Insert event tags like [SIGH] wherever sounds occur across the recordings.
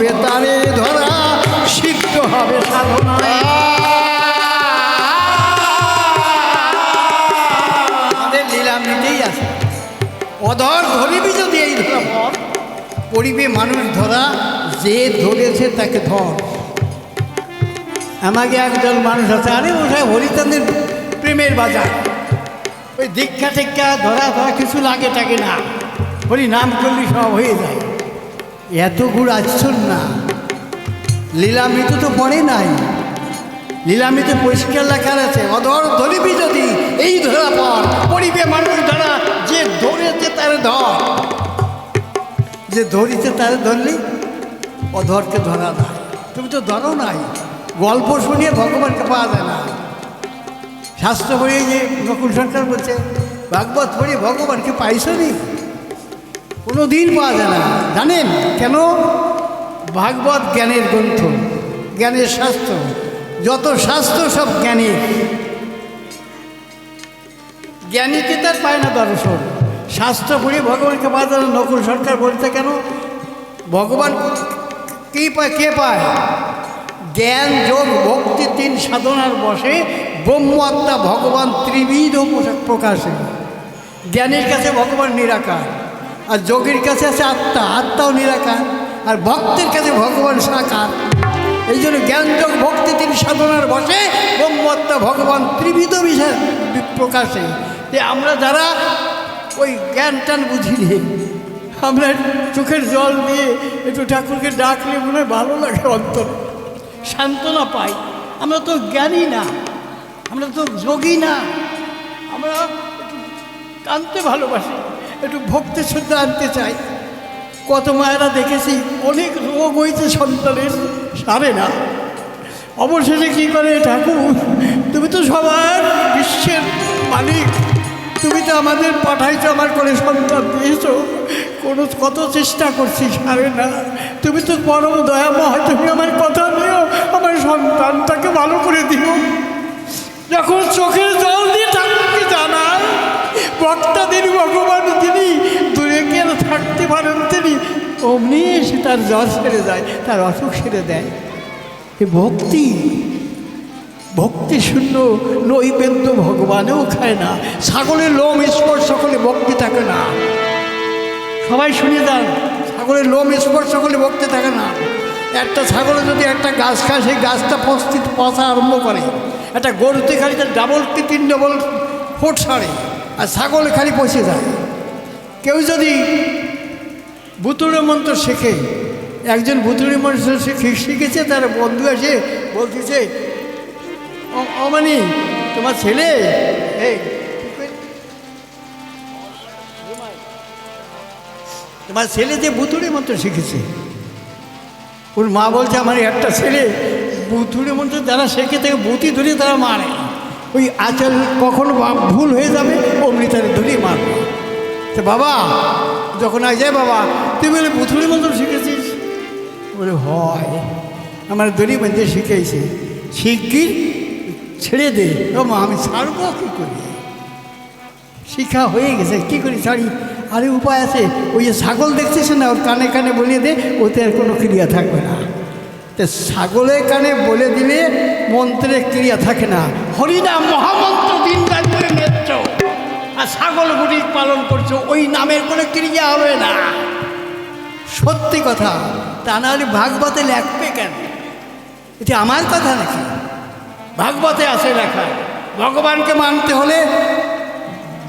হবে তারে ধরা সিদ্ধ হবে সাধনা আমাদের লীলামৃতেই আছে। অধর ধরিবি যদি এই ধরা পর পরিবে মানুষ ধরা, যে ধরেছে তাকে ধর। আমাকে একজন মানুষ আছে, আরে ওটা হরিচন্দ্রের প্রেমের বাজার। ওই দীক্ষা টিক্ষা ধরা ধরা কিছু লাগে থাকে না। হরি নাম করলে সব হয়ে যায়। এত গুড় আচ্ছন না। লীলামৃত তো পড়ে নাই। লীলামৃতে পরিষ্কার লেখা আছে, অধর ধরিবি যদি এই ধরা পর, পড়িবে মানুষ ধরা, যে ধরেছে তার ধর। যে ধরিতে তার ধরলি, অধরকে ধরা নাই তুমি তো ধরো নাই। গল্প শুনিয়ে ভগবানকে পাওয়া যায় না। শাস্ত্র পড়িয়ে যে নকুল সরকার বলছে, ভাগবত পড়িয়ে ভগবানকে পাইছো নি? কোনো দিন পাওয়া যায় না। জানেন কেন? ভাগবত জ্ঞানের গ্রন্থ, জ্ঞানের শাস্ত্র, যত শাস্ত্র সব জ্ঞানী। জ্ঞানীকে তার পায় না দর্শন? শাস্ত্র পড়ে ভগবানকে পাওয়া যায় নকুল সরকার বলতে কেন? ভগবান কি পায়, কে পায়? জ্ঞান, যোগ, ভক্তি তিন সাধনার বসে ব্রহ্ম আত্মা ভগবান ত্রিবিধ প্রকাশে। জ্ঞানীর কাছে ভগবান নিরাকার। আর যোগীর কাছে আছে আত্মা, আত্মাও নিরাকার, আর ভক্তের কাছে ভগবান সাকার। এই জন্য জ্ঞান যোগ ভক্তি তিনি সাধনার বসে ব্রহ্ম আত্মা ভগবান ত্রিবিধ বিষয় প্রকাশে। যে আমরা যারা ওই জ্ঞান টান বুঝি নে আমরা চোখের জল দিয়ে একটু ঠাকুরকে ডাকলে মনে হয় ভালো লাগে অন্তরে। সান্ত্বনা পাই। আমরা তো জ্ঞানী না, আমরা তো যোগী না। আমরা কানতে ভালোবাসি। একটু ভক্তি শুদ্ধ আনতে চাই। কত মায়েরা দেখেছি, অনেক রোগ হয়েছে সন্তানের, সারে না। অবশেষে কী করে ঠাকুর, তুমি তো সবার বিশ্বের মালিক। তুমি তো আমাদের পাঠাইছো, আমার করে সন্তান দিয়েছ। কোনো কত চেষ্টা করছি, সারে না। তুমি তো পরম দয়া দয়াময়, তুমি আমার কথা নিও, আমার সন্তানটাকে ভালো করে দিও। যখন চোখের জল দিয়ে ঠাকুরকে জানায় বক্তাদের ভগবান, তিনি অমনি এসে তার জ্বর সেরে যায়, তার অসুখ সেরে দেয়। এ ভক্তি ভক্তি শূন্য নৈবেদ্য ভগবানেও খায় না। ছাগলের লোম স্পর্শ করলে ভক্তি থাকে না। সবাই শুনে যান, ছাগলের লোম স্পর্শ করলে ভক্তি থাকে না। একটা ছাগলে যদি একটা গাছ খায়, সেই গাছটা পচতে, পচা আরম্ভ করে। একটা গরুতে খালি তার ডাবল কি তিন ডবল ফুট ছাড়ে, আর ছাগল খালি পচে যায়। কেউ যদি বুতুড়ে মন্ত্র শেখে। একজন বুতুড়ি মন্ত্র শিখে, শিখেছে, তার বন্ধু এসে বলতেছে, "অ- অমানি, তোমার ছেলে? তোমার ছেলে যে বুতুড়ি মন্ত্র শিখেছে। ওর মা বলছে, আমার একটা ছেলে বুতুড়ি মন্ত্র যারা শেখে থেকে বুতি ধরে তারা মারে। ওই আচল কখন ভুল হয়ে যাবে, অমনি তারা ধরিয়ে মারবে। তো বাবা, যখন আগে যায় বাবা, তুই বলে বুথুড়ি মন্ত্র শিখেছিস? বলে, হয়। আমার দড়ি বেঁধে শিখেছে শিগগির ছেড়ে দে। আমি ছাড়বো কী করি? শিক্ষা হয়ে গেছে, কি করি ছাড়ি? আরে উপায় আছে, ওই যে ছাগল দেখছিস না, ওর কানে কানে বলিয়ে দে, ওতে আর কোনো ক্রিয়া থাকবে না। তো ছাগলের কানে বলে দিলে মন্ত্রের ক্রিয়া থাকে না। হরিনাম মহামন্ত্র দিন রাত করে নেত্র আর ছাগল গুড়ি পালন করছ, ওই নামের কোনো ক্রিয়া হবে না। সত্যি কথা তা না হলে ভাগবতে লেখবে কেন? এটা আমার কথা নাকি? ভাগবতে আছে লেখা, ভগবানকে মানতে হলে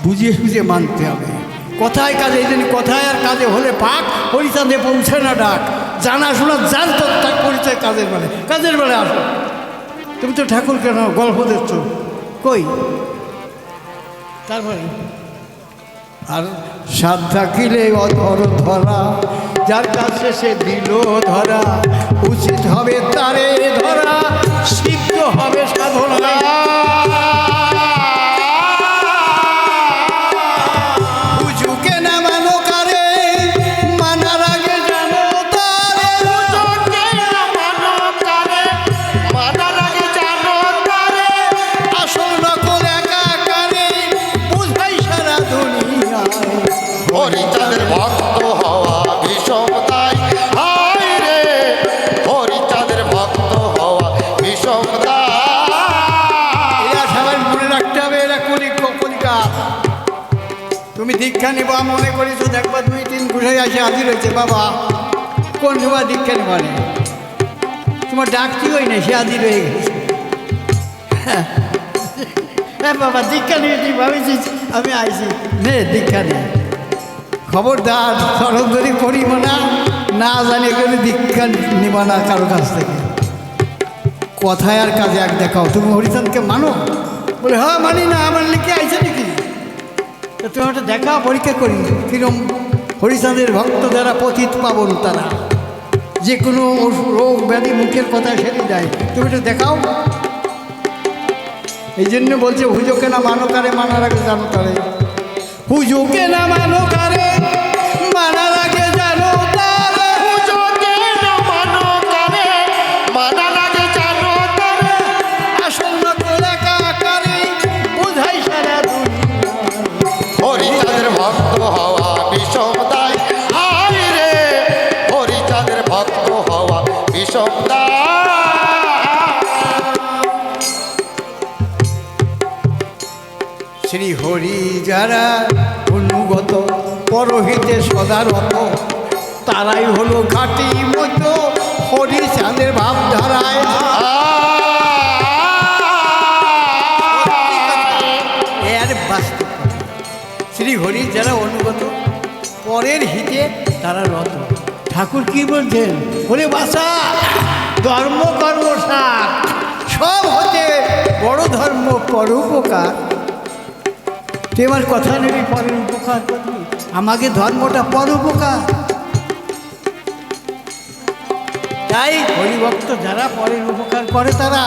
বুঝিয়ে সুঝিয়ে মানতে হবে। কথায় কাজে, এই জন্য কথায় আর কাজে হলে পাক হরিচাঁদে পৌঁছে না ডাক জানাশোনা যার তো তার পরিচয় কাজের বেলে কাজের বেলে আসো। তুমি তো ঠাকুর কেন গল্প দিচ্ছ কই? তারপরে? আর সাত থাকিলে অধর ধরা, যার কাছে সে দিল ধরা, উচিত হবে তারে ধরা, সিদ্ধ হবে সাধনা। তুমি দীক্ষা নিবা মনে করেছ দেখবা দুই, তিন ঘুরে আসে, হাজির হয়েছে, বাবা। কোন সময় দীক্ষা নেবা নে? তোমার ডাকতি হই না সে হাজির হয়ে গেছে। [LAUGHS] হ্যাঁ বাবা, দীক্ষা নিয়েছি ভাবেছিস? আমি আইছি। নে, দীক্ষা নিয়ে খবরদার সরঞ্জরি করিব না। না জানি কোনো দীক্ষা নিব না কারও কাছ থেকে। কথায় আর কাজে এক দেখাও। তুমি হরিচাঁদকে মানো? বলে হ্যাঁ মানি না। আমার লিখে আইছে নাকি? তুমি একটা দেখা পরীক্ষা করি কিরম হরিচাঁদের ভক্ত যারা পথিত পাবন তারা। যে কোনো রোগ ব্যাধি মুখের কথা সেরে যায়। তুমি একটু দেখাও। এই জন্য বলছে হুজোকে না মানো কারে, মানার আগে জানো তারে হুজোকে না মানো শ্রী হরি যারা অনুগত, পরহিতে সদারত, তারাই হলো ঘাটি মতো হরি চাঁদের ভাবধারায় শ্রী হরি যারা অনুগত, পরের হিতে তারা রত। ঠাকুর কি বলছেন? বলে, বাসা, ধর্ম কর্ম সব হতে বড় ধর্ম পরোপকার তুই কথা নেবি পরের উপকার। করবি আমাকে ধর্মটা পর উপকার। তাই হরিভক্ত যারা পরের উপকার করে তারা।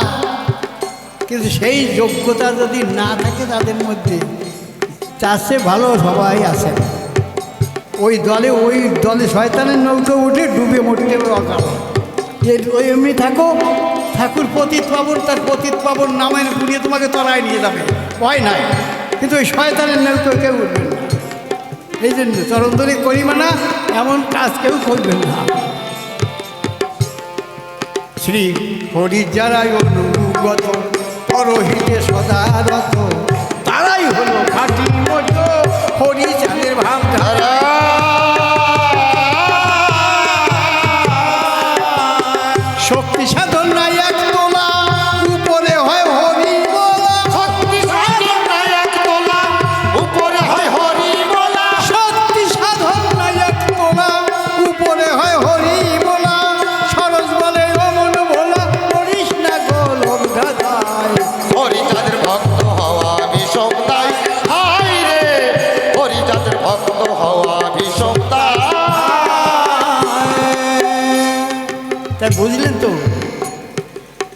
কিন্তু সেই যোগ্যতা যদি না থাকে তাদের মধ্যে তার চেয়ে ভালো সবাই আছে ওই দলে ওই দলে শয়তানের নৌকো উঠে ডুবে মরতে অকাল। ওই এমনি থাকো ঠাকুর পতিত পাবন, তার পতিত পাবন নামের ঘুরিয়ে তোমাকে তরায় নিয়ে যাবে। ভয় নাই। কিন্তু ওই শয়তানের নৌকো কেউ উঠবেন না। এই জন্য চরণদরি করিমা না এমন কাজ কেউ করবেন না। শ্রী হরি যারাই অনুগত, পরহিতে সদারত তারাই হলো খাটি মতো হরি চাঁদের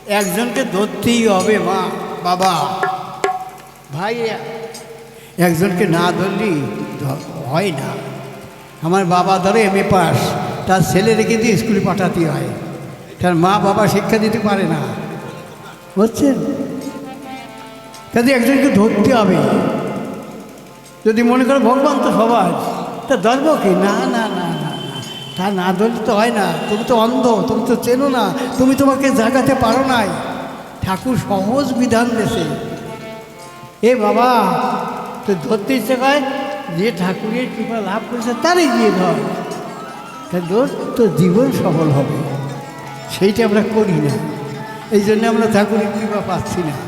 একজনকে ধরতেই হবে, মা, বাবা। ভাই একজনকে না ধরলেই হয় না। আমার বাবা ধরে এম এ পাস, তার ছেলেরে কিন্তু স্কুলে পাঠাতে হয়। তার মা বাবা শিক্ষা দিতে পারে না। বুঝছেন? কাজে একজনকে ধরতে হবে। যদি মনে করো ভগবান তো সবার, তা ধরবো কি? না না। তা না ধরলে তো হয় না। তুমি তো অন্ধ, তুমি তো চেনো না। তুমি তোমাকে জাগাতে পারো নাই। ঠাকুর সহজ বিধান দেশে। এ বাবা, তো ধরতে ইচ্ছে হয় যে ঠাকুরের কৃপা লাভ করেছে, তারই গিয়ে ধর। তা দোষ তো জীবন সফল হবে। সেইটা আমরা করি না। এই জন্য আমরা ঠাকুরের কৃপা পাচ্ছি না।